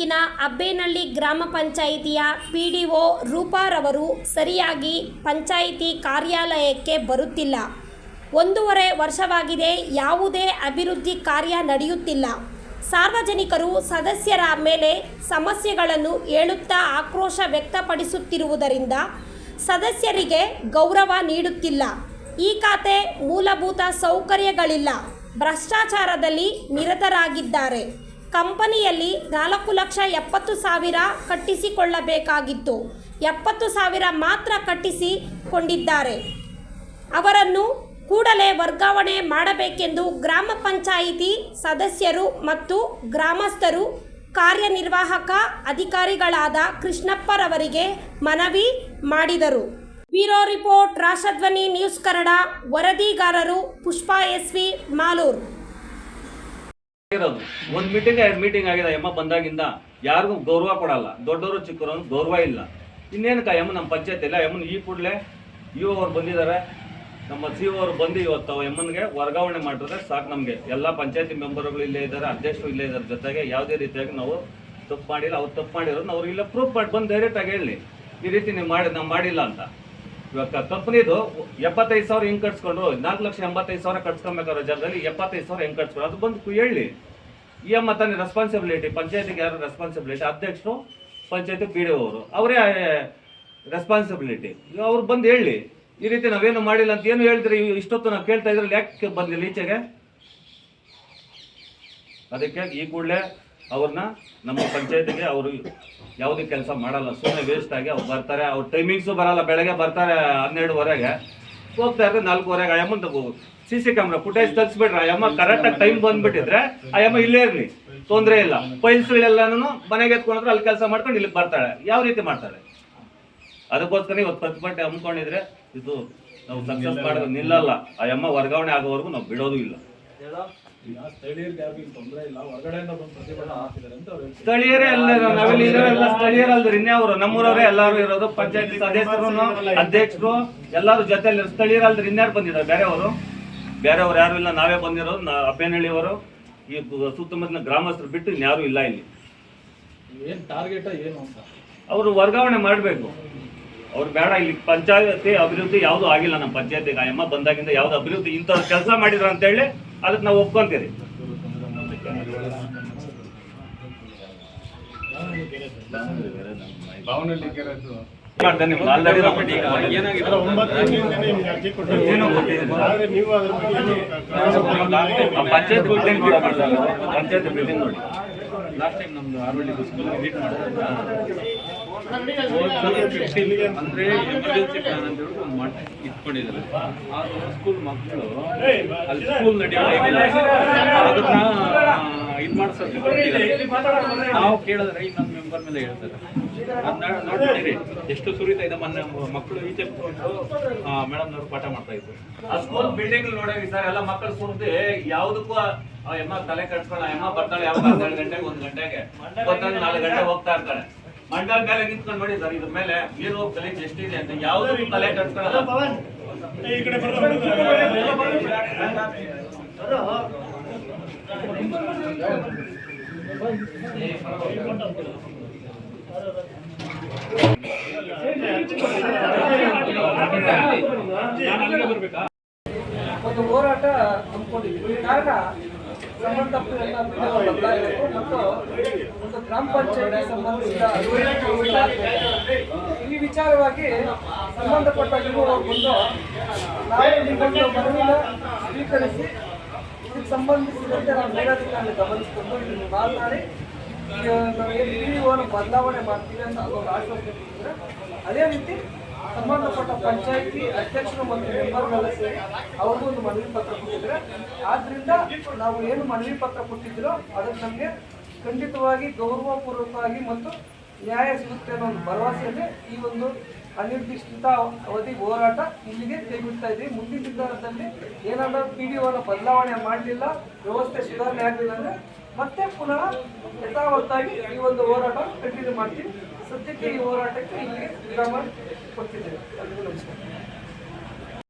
ತಾಲೂಕಿನ ಅಬ್ಬೇನಹಳ್ಳಿ ಗ್ರಾಮ ಪಂಚಾಯಿತಿಯ ಪಿ ಡಿ ಒ ರೂಪಾರವರು ಸರಿಯಾಗಿ ಪಂಚಾಯಿತಿ ಕಾರ್ಯಾಲಯಕ್ಕೆ ಬರುತ್ತಿಲ್ಲ. ಒಂದೂವರೆ ವರ್ಷವಾಗಿದೆ, ಯಾವುದೇ ಅಭಿವೃದ್ಧಿ ಕಾರ್ಯ ನಡೆಯುತ್ತಿಲ್ಲ. ಸಾರ್ವಜನಿಕರು ಸದಸ್ಯರ ಮೇಲೆ ಸಮಸ್ಯೆಗಳನ್ನು ಹೇಳುತ್ತಾ ಆಕ್ರೋಶ ವ್ಯಕ್ತಪಡಿಸುತ್ತಿರುವುದರಿಂದ ಸದಸ್ಯರಿಗೆ ಗೌರವ ನೀಡುತ್ತಿಲ್ಲ. ಈ ಖಾತೆ ಮೂಲಭೂತ ಸೌಕರ್ಯಗಳಿಲ್ಲ. ಭ್ರಷ್ಟಾಚಾರದಲ್ಲಿ ನಿರತರಾಗಿದ್ದಾರೆ. ಕಂಪನಿಯಲ್ಲಿ ನಾಲ್ಕು ಲಕ್ಷ ಎಪ್ಪತ್ತು ಸಾವಿರ ಕಟ್ಟಿಸಿಕೊಳ್ಳಬೇಕಾಗಿತ್ತು. ಎಪ್ಪತ್ತು ಸಾವಿರ ಮಾತ್ರ ಕಟ್ಟಿಸಿಕೊಂಡಿದ್ದಾರೆ. ಅವರನ್ನು ಕೂಡಲೇ ವರ್ಗಾವಣೆ ಮಾಡಬೇಕೆಂದು ಗ್ರಾಮ ಪಂಚಾಯಿತಿ ಸದಸ್ಯರು ಮತ್ತು ಗ್ರಾಮಸ್ಥರು, ಕಾರ್ಯನಿರ್ವಾಹಕ ಅಧಿಕಾರಿಗಳಾದ ಕೃಷ್ಣಪ್ಪರವರಿಗೆ ಮನವಿ ಮಾಡಿದರು. Bureau report, Rashtradhwani news Kannada, ವರದಿಗಾರರು Pushpa SV Malur. ಇರೋದು ಒಂದ್ ಮೀಟಿಂಗ್ ಎರಡು ಮೀಟಿಂಗ್ ಆಗಿದೆ ಯಮ್ಮ ಬಂದಾಗಿಂದ ಯಾರಿಗೂ ಗೌರವ ಕೊಡಲ್ಲ. ದೊಡ್ಡವರು, ಚಿಕ್ಕವರು ಗೌರವ ಇಲ್ಲ. ಇನ್ನೇನು ಅಮ್ಮ ನಮ್ಮ ಪಂಚಾಯತ್ ಇಲ್ಲ? ಅಮ್ಮನ ಈ ಕೂಡಲೇ ಇ ಅವ್ರು ಬಂದಿದ್ದಾರೆ. ನಮ್ಮ ಸಿ ಅವರು ಬಂದು ಇವತ್ತು ಎಮ್ಮನ್ಗೆ ವರ್ಗಾವಣೆ ಮಾಡಿದ್ರೆ ಸಾಕು ನಮಗೆ. ಎಲ್ಲ ಪಂಚಾಯತಿ ಮೆಂಬರ್ಗಳು ಇಲ್ಲೇ ಇದ್ದಾರೆ, ಅಧ್ಯಕ್ಷರು ಇಲ್ಲೇ ಇದ್ದಾರೆ ಜೊತೆಗೆ ಯಾವುದೇ ರೀತಿಯಾಗಿ ನಾವು ತಪ್ಪು ಮಾಡಿಲ್ಲ. ಅವ್ರು ತಪ್ಪು ಮಾಡಿರೋದು ಅವ್ರು ಇಲ್ಲ, ಪ್ರೂಫ್ ಮಾಡಿ ಬಂದು ಡೈರೆಕ್ಟಾಗಿ ಹೇಳಿ. ಈ ರೀತಿ ನೀವು ಮಾಡಿ, ನಾವು ಮಾಡಿಲ್ಲ ಅಂತ. ಇವಾಗ ಕಂಪ್ನಿದು ಎಪ್ಪತ್ತೈದು ಸಾವಿರ ಹೆಂಗೆ ಕಟ್ಸ್ಕೊಂಡು, ನಾಲ್ಕು ಲಕ್ಷ ಎಂಬತ್ತೈದು ಸಾವಿರ ಕಟ್ಸ್ಕೊಬೇಕಾದ್ರೆ ಜಾಗದಲ್ಲಿ ಎಪ್ಪತ್ತೈದು ಸಾವಿರ ಹೆಂಗೆ ಕಟ್ಸ್ಕೊಂಡು ಅದು ಬಂದು ಹೇಳಿ. ಈ ಅಮ್ಮ ತಾನೇ ರೆಸ್ಪಾನ್ಸಿಬಿಲಿಟಿ ಪಂಚಾಯತಿಗೆ ಯಾರು ರೆಸ್ಪಾನ್ಸಿಬಿಲಿಟಿ ಅಧ್ಯಕ್ಷರು, ಪಂಚಾಯತಿ ಪಿ ಡಿ ಅವರು. ಅವರೇ ರೆಸ್ಪಾನ್ಸಿಬಿಲಿಟಿ ಅವ್ರು ಬಂದು ಹೇಳಿ, ಈ ರೀತಿ ನಾವೇನು ಮಾಡಿಲ್ಲ ಅಂತ ಏನು ಹೇಳ್ತೀರಿ? ಇಷ್ಟೊತ್ತು ನಾವು ಕೇಳ್ತಾ ಇದ್ರಲ್ಲಿ ಯಾಕೆ ಬಂದಿಲ್ಲ ಈಚೆಗೆ? ಅದಕ್ಕೆ ಈ ಕೂಡಲೇ ಅವ್ರನ್ನ ನಮ್ಮ ಪಂಚಾಯತಿಗೆ ಅವರು ಯಾವುದೇ ಕೆಲಸ ಮಾಡಲ್ಲ. ಸುಮ್ಮನೆ ವೇಸ್ಟ್ ಆಗಿ ಅವ್ರು ಬರ್ತಾರೆ. ಅವ್ರ ಟೈಮಿಂಗ್ಸು ಬರಲ್ಲ. ಬೆಳಗ್ಗೆ ಬರ್ತಾರೆ ಹನ್ನೆರಡುವರೆಗೆ. ಹೋಗ್ತಾ ಇದ್ರೆ ನಾಲ್ಕೂವರೆಗೆ ತಗೋಬೇಕು ಸಿ ಸಿ ಕ್ಯಾಮ್ರಾ ಫುಟೇಜ್ ತಗ್ಸ್ಬಿಟ್ರೆ ಕರೆಕ್ಟ್ ಕರೆಕ್ಟಾಗಿ ಟೈಮ್ ಬಂದ್ಬಿಟ್ಟಿದ್ರೆ ಆಯಮ್ಮ ಇಲ್ಲೇ ಇರಲಿ. ತೊಂದರೆ ಇಲ್ಲ. ಫೈಲ್ಸ್ಗಳೆಲ್ಲನೂ ಮನೆಗೆ ಎತ್ಕೊಂಡ್ರೆ ಅಲ್ಲಿ ಕೆಲಸ ಮಾಡ್ಕೊಂಡು ಇಲ್ಲಿಗೆ ಬರ್ತಾಳೆ. ಯಾವ ರೀತಿ ಮಾಡ್ತಾಳೆ? ಅದಕ್ಕೋಸ್ಕರ ಇವತ್ತು ಪ್ರತಿಭಟನೆ ಹಮ್ಮಿಕೊಂಡಿದ್ರೆ ಇದು ನಾವು ಸಕ್ಸಸ್ ಮಾಡೋದು ನಿಲ್ಲಲ್ಲ. ಆ ಅಮ್ಮ ವರ್ಗಾವಣೆ ಆಗೋವರೆಗೂ ನಾವು ಬಿಡೋದು ಇಲ್ಲ. ಸ್ಥಳೀಯರೇ ಎಲ್ಲ ನಾವೆಲ್ಲ ಇರೋರೆಲ್ಲ ಸ್ಥಳೀಯರಲ್ರಿ ಇನ್ಯಾವರು ನಮ್ಮೂರವರೇ ಎಲ್ಲಾರು ಇರೋದು ಪಂಚಾಯತಿ ಸದಸ್ಯರು ಅಧ್ಯಕ್ಷರು ಎಲ್ಲಾರು ಜೊತೆಲಿ ಸ್ಥಳೀಯರಲ್ರಿ ಇನ್ಯಾರು ಬಂದಿದ್ದಾರೆ? ಬೇರೆಯವರು? ಬೇರೆಯವ್ರು ಯಾರು ಇಲ್ಲ ನಾವೇ ಬಂದಿರೋದು. ನಾ ಅಪ್ಪೇನಹಳ್ಳಿಯವರು. ಈ ಸುತ್ತಮುತ್ತಲಿನ ಗ್ರಾಮಸ್ಥರು ಬಿಟ್ಟು ಇನ್ಯಾರು ಇಲ್ಲ ಇಲ್ಲಿ. ಏನ್ ಟಾರ್ಗೆಟ್ ಏನು ಅಂತ? ಅವರು ವರ್ಗಾವಣೆ ಮಾಡಬೇಕು. ಅವ್ರು ಬೇಡ ಇಲ್ಲಿ ಪಂಚಾಯತಿ ಅಭಿವೃದ್ಧಿ ಯಾವುದು ಆಗಿಲ್ಲ ನಮ್ಮ ಪಂಚಾಯತಿ. ಗಾಯಮ್ಮ ಬಂದಾಗಿಂದ ಯಾವ್ದು ಅಭಿವೃದ್ಧಿ ಇಂಥ ಕೆಲಸ ಮಾಡಿದ್ರ ಅಂತೇಳಿ ಅದಕ್ಕೆ ನಾವು ಒಪ್ಕೊಂತೀರಿ. ಪಂಚಾಯತ್ ಬಿಲ್ಡಿಂಗ್ ಪಂಚಾಯತ್ ಬಿಲ್ಡಿಂಗ್ ನೋಡಿ. ಲಾಸ್ಟ್ ಟೈಮ್ ನಮ್ದು ಆರ್ವಳ್ಳಿ ಸ್ಕೂಲ್ ವಿಸಿಟ್ ಮಾಡಿದಾಗ ಅಂದ್ರೆ ಎಮರ್ಜೆನ್ಸಿ ಪ್ಲಾನ್ ಅಂತ ಹೇಳಿ ಒಂದು ಮಾಡಿ ಇಟ್ಕೊಂಡಿದ್ದಾರೆ. ಆ ಸ್ಕೂಲ್ ಮಕ್ಕಳು ಅಲ್ಲಿ ಸ್ಕೂಲ್ ನಡೆಯೋ ಅದನ್ನ ಇದು ಮಾಡ್ಸೋದು ನಾವು ಕೇಳಿದ್ರೆ ಇನ್ನೊಂದು ಮೆಂಬರ್ ಮೇಲೆ ಹೇಳ್ತಾರೆ. ನೋಡ್ಬಿಟ್ಟಿರಿ ಎಷ್ಟು ಸುರಿತಾ ಇದೆ ಮೊನ್ನೆ ಮಕ್ಕಳು ಈಚೆ ಕೂತ್ಕೊಂಡು ಮೇಡಮ್ನವ್ರು ಪಾಠ ಮಾಡ್ತಾ ಇದ್ರು ಆ ಸ್ಕೂಲ್ ಬಿಲ್ಡಿಂಗ್ ನೋಡಿ ಸರ್ ಎಲ್ಲ ಮಕ್ಕಳು ಸುರಿದು ಯಾವ್ದಕ್ಕೂ ಎಮ್ಮ ತಲೆ ಕಟ್ಸ್ಕೊಂಡು ಆ ಎಮ್ಮ ಬರ್ತಾಳೆ ಯಾವ ಹನ್ನೆರಡು ಗಂಟೆಗೆ ಒಂದ್ ಗಂಟೆಗೆ ಗೊತ್ತಾಗ ನಾಲ್ಕು ಗಂಟೆ ಹೋಗ್ತಾ ಇರ್ತಾಳೆ ಮಂಡಲ್ ಮೇಲೆ ನಿಂತ್ಕೊಂಡು ನೋಡಿ ಸರ್ ಇದ್ರ ಮೇಲೆ ನೀರು ಕಲೀಜ್ ಎಷ್ಟಿದೆ ಅಂತ ಯಾವ್ದು ತಲೆ ಕಟ್ಸ್ಕೊಳ್ಳಲ್ಲ ಈ ಕಡೆ ಬರ್ತಾರೆ. ಒಂದು ಹೋರಾಟ ಹಮ್ಮಿಕೊಂಡಿದ್ವಿ ಕಾರಣ ಸಂಬಂಧಪಟ್ಟ ಮತ್ತು ಒಂದು ಗ್ರಾಮ ಪಂಚಾಯತಿ ಸಂಬಂಧಿಸಿದ. ಈ ವಿಚಾರವಾಗಿ ಸಂಬಂಧಪಟ್ಟ ಬಂದು ನಾವು ನಿಮ್ಮನ್ನು ಮನವಿನ ಸ್ವೀಕರಿಸಿ, ಇದಕ್ಕೆ ಸಂಬಂಧಿಸಿದಂತೆ ನಾವು ಮೇಲಾಧಿಕಾರಿ ಗಮನಿಸಿಕೊಂಡು ಮಾತನಾಡಿ PDO ಬದಲಾವಣೆ ಮಾಡ್ತೀವಿ ಅಂತ ಅದೊಂದು ಆಶ್ವಾಸನೆ ಕೊಟ್ಟಿದ್ರೆ ಅದೇ ರೀತಿ ಸಂಬಂಧಪಟ್ಟ ಪಂಚಾಯಿತಿ ಅಧ್ಯಕ್ಷರು ಮತ್ತು ಮೆಂಬರ್ಗಳ ಸೇರಿ ಅವ್ರಿಗೂ ಒಂದು ಮನವಿ ಪತ್ರ ಕೊಟ್ಟಿದ್ರೆ ಆದ್ರಿಂದ ನಾವು ಏನು ಮನವಿ ಪತ್ರ ಕೊಟ್ಟಿದ್ರೋ ಅದಕ್ಕೆ ನಮಗೆ ಖಂಡಿತವಾಗಿ ಗೌರವಪೂರ್ವಕವಾಗಿ ಮತ್ತು ನ್ಯಾಯ ಸಿಗುತ್ತೆ ಅನ್ನೋ ಒಂದು ಭರವಸೆಯಲ್ಲಿ ಈ ಒಂದು ಅನಿರ್ದಿಷ್ಟ ಅವಧಿ ಹೋರಾಟ ಇಲ್ಲಿಗೆ ತೆಗೆಬಿಡ್ತಾ ಇದ್ದೀವಿ ಮುಂದಿನ ದಿನದಲ್ಲಿ ಏನಾದರೂ ಪಿ ಡಿ ಬದಲಾವಣೆ ಮಾಡಲಿಲ್ಲ, ವ್ಯವಸ್ಥೆ ಸುಧಾರಣೆ ಆಗಲಿಲ್ಲ ಅಂದರೆ ಮತ್ತೆ ಪುನಃ ಯಥಾವತ್ತಾಗಿ ಈ ಒಂದು ಹೋರಾಟ ಕಂಟಿನ್ಯೂ ಮಾಡ್ತೀವಿ. ಸದ್ಯಕ್ಕೆ ಈ ಹೋರಾಟಕ್ಕೆ ಇಲ್ಲಿ ವಿರಾಮ ಕೊಡ್ತಿದ್ದೇವೆ ನಮಸ್ಕಾರ